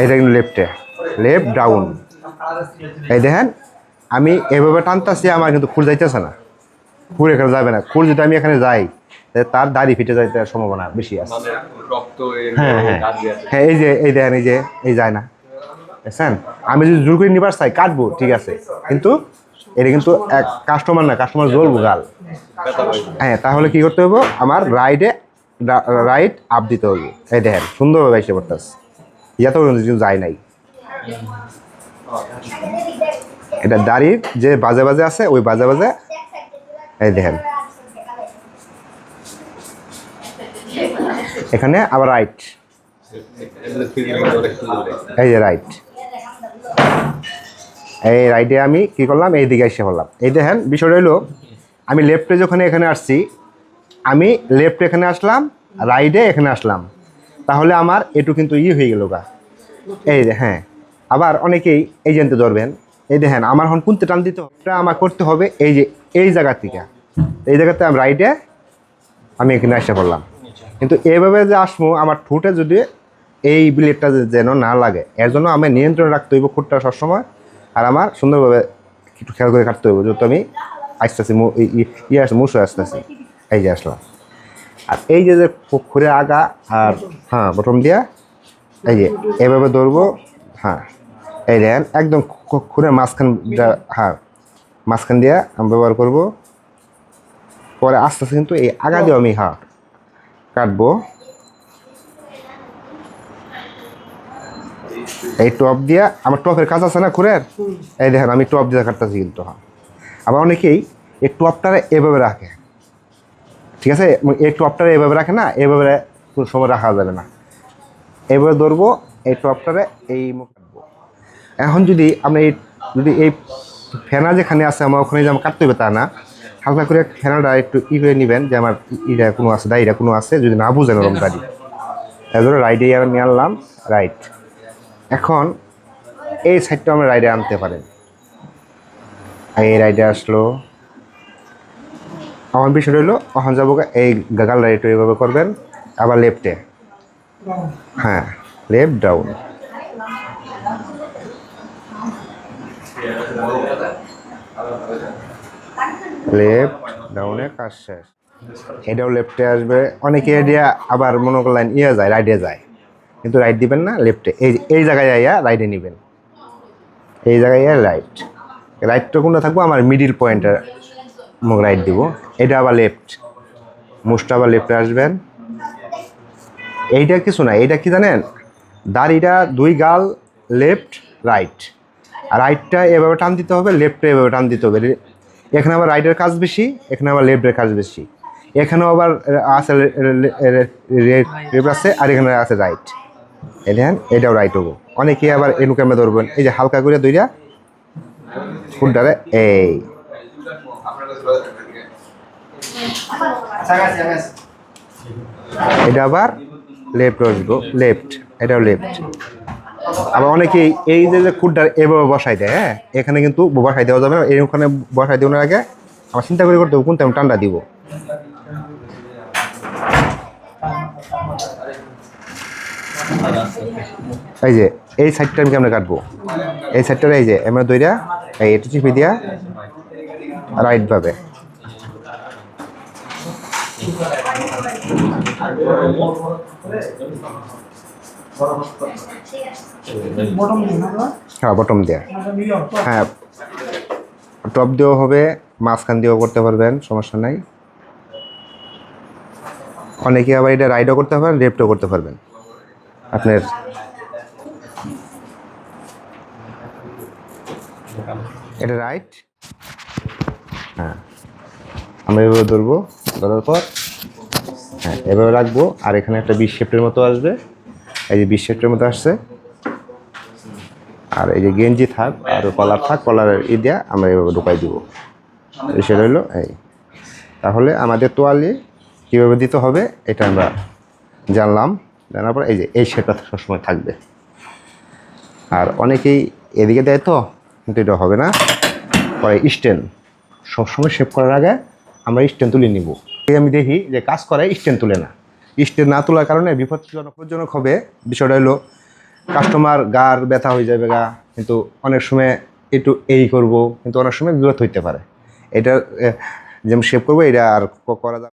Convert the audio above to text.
এইটা কিন্তু লেফটে লেফট ডাউন এই দেখেন আমি এভাবে টানতেছি আমার কিন্তু খুর যাইতেছে না। খুর এখানে যাবে না। খুর যদি আমি এখানে যাই তার দাড়ি ফিটে যাইতে সম্ভাবনা বেশি আছে। মানে হ্যাঁ হ্যাঁ। হ্যাঁ এই যে এই দেখেন এই যে এই যায় না। দেখছেন? আমি যদি জোর করে নিবার চাই কাটবো ঠিক আছে। কিন্তু এটা কিন্তু এক কাস্টমার না কাস্টমার জ্বলবো গাল। হ্যাঁ তাহলে কি করতে হবে আমার রাইডে রাইট আপ দিতে হবে এই দেখেন সুন্দরভাবে এসে পড়তেছে। ইয়াতে কিন্তু যায় নাই। এটা দাড়ির যে বাজে বাজে আছে, ওই বাজে বাজে। এই দেখেন। এখানে আবার রাইট এই যে রাইট এই রাইটে আমি কি করলাম? এই দিকে এসে পড়লাম। এই দেখেন, বিষয়টা হলো, আমি লেফটে যখন এখানে আসছি, আমি লেফট এখানে আসলাম রাইটে এখানে আসলাম। তাহলে আমার এটু কিন্তু ই হয়ে গেল গা। এই যে হ্যাঁ। আবার অনেকেই এই জানতে ধরবেন। এই দেখেন আমার এখন কোনতে টান দিতে হবে। আমার করতে হবে এই যে, এই জায়গা থেকে। এই জায়গাতে আমি রাইটে আমি এখানে এসে পড়লাম কিন্তু এইভাবে যে আসব আমার ঠোঁটে যদি এই ব্লেডটা যেন না লাগে, এর জন্য আমি নিয়ন্ত্রণ রাখতে হইব খুঁটটা সবসময়। আর আমার সুন্দরভাবে একটু খেয়াল করে কাটতে হইব, যেহেতু আমি আসতেছি ইয়ে আসছে মুসে আসতেছি। এই যে, আসলাম। আর এই যে যে খুঁড়ে আগা আর হ্যাঁ বটম দিয়া এই যে এভাবে ধরবো হ্যাঁ এই দেখেন একদম খুঁড়ে মাঝখান হ্যাঁ মাঝখান দিয়া আমি ব্যবহার করব। পরে আস্তে আস্তে কিন্তু এই আগা দিয়ে আমি হ্যাঁ কাটবো। এই টপ দিয়া আমার টপের কাজ আছে না খুঁড়ের? এই দেখেন আমি টপ দিয়ে কাটতেছি কিন্তু হ্যাঁ। আবার অনেকেই এই টপটারে এভাবে রাখে। ঠিক আছে? এই টপটারে এভাবে রাখে না, এভাবে কোনো সময় রাখা যাবে না। এভাবে ধরবো, এই টপটারে এই কাটবো এখন যদি আমরা এই যদি এই ফেনা যেখানে আছে, আমার ওখানে যে আমার কাটতে হবে তা না, হালকা করে ফেনাটা একটু ই করে নেবেন যে আমার ইটা কোনো আছে দাড়িটা কোনো আছে, যদি না বুঝেন ওরকম গাড়ি এর রাইডে আমি আনলাম রাইট এখন এই সাইডটা আমরা রাইডে আনতে পারেন। এই রাইডে আসলো। আমার বিষয় হলো ওখান যাব এই গাগাল রাইডটা এইভাবে করবেন, আবার লেফটে হ্যাঁ লেফট ডাউন লেফট ডাউনে কাজ শেষ। এটাও লেফটে আসবে। অনেকে এডিয়া আবার মনে করলেন ইয়ে যায় রাইডে যায়। কিন্তু রাইট দিবেন না লেফটে এই এই জায়গায় যাইয়া রাইডে নেবেন। এই জায়গায় রাইট রাইটটা কোনটা থাকব? আমার মিডিল পয়েন্টে মুখ রাইট দিব। এটা আবার লেফট মুখটা আবার লেফটে আসবেন। এইটা কিছু না, এইটা কি জানেন? দাড়িটা দুই গাল লেফট রাইট রাইটটা এভাবে টান দিতে হবে লেফটে এভাবে টান দিতে হবে। এখানে আবার রাইটের কাজ বেশি, এখানে আবার লেফটের কাজ বেশি। এখানেও আবার আছে লেফট আছে আর এখানে আছে রাইট দেখেন, এটাও রাইট হব। অনেকে আবার এনু ক্যামে ধরবেন, এই যে হালকা করে দুইটা ফুলটারে, এই। এটা আবার লেফট আসব লেফট এটাও লেফট আবার অনেকেই এই যে যে খুঁটটা এভাবে বসাই দেয় হ্যাঁ? এখানে কিন্তু বসাই দেওয়া যাবে না এই ওখানে বসাই দেওয়ার আগে আমার চিন্তা করে করতে হবে কোনটা আমি টান্ডা দিব। এই যে এই সাইডটা আমি কেমন কাটবো? এই সাইডটা এই যে এমন দইরা এই এটা চিপে দিয়া রাইট ভাবে হ্যাঁ বটম দেয়া। হ্যাঁ টপ দিয়েও হবে, মাঝখান দিয়েও করতে পারবেন, সমস্যা নাই। অনেকে আবার এটা রাইডও করতে পারবেন লেফটও করতে পারবেন। আপনার এটা রাইট হ্যাঁ। আমরা এভাবে ধরবো, ধরার পর হ্যাঁ এভাবে রাখব, আর এখানে একটা বিশ শেপটের মতো আসবে। এই যে বিশ শেপটের মতো আসছে। আর এই যে গেঞ্জি থাক, আর কলার থাক, কলারের ই দেওয়া আমরা এভাবে ঢুকাই দিব। সেটা হলো এই। তাহলে আমাদের তোয়ালি কীভাবে দিতে হবে, এটা আমরা জানলাম। জানার পর এই যে এই সেটটা সবসময় থাকবে। আর অনেকেই এদিকে দেয় তো, কিন্তু এটা হবে না। পরে স্ট্যান্ড সবসময় শেপ করার আগে আমরা স্ট্যান্ড তুলে নিব। আমি দেখি যে কাজ করে স্ট্যান্ড তুলে না। স্ট্যান্ড না তোলার কারণে বিপজ্জনক হবে। বিষয়টা হলো কাস্টমার গার ব্যথা হয়ে যাবে গা, কিন্তু অনেক সময় একটু এই করব, কিন্তু অনেক সময় বিরত হইতে পারে। এটা যেমন শেভ করব, এটা আর করা যাবে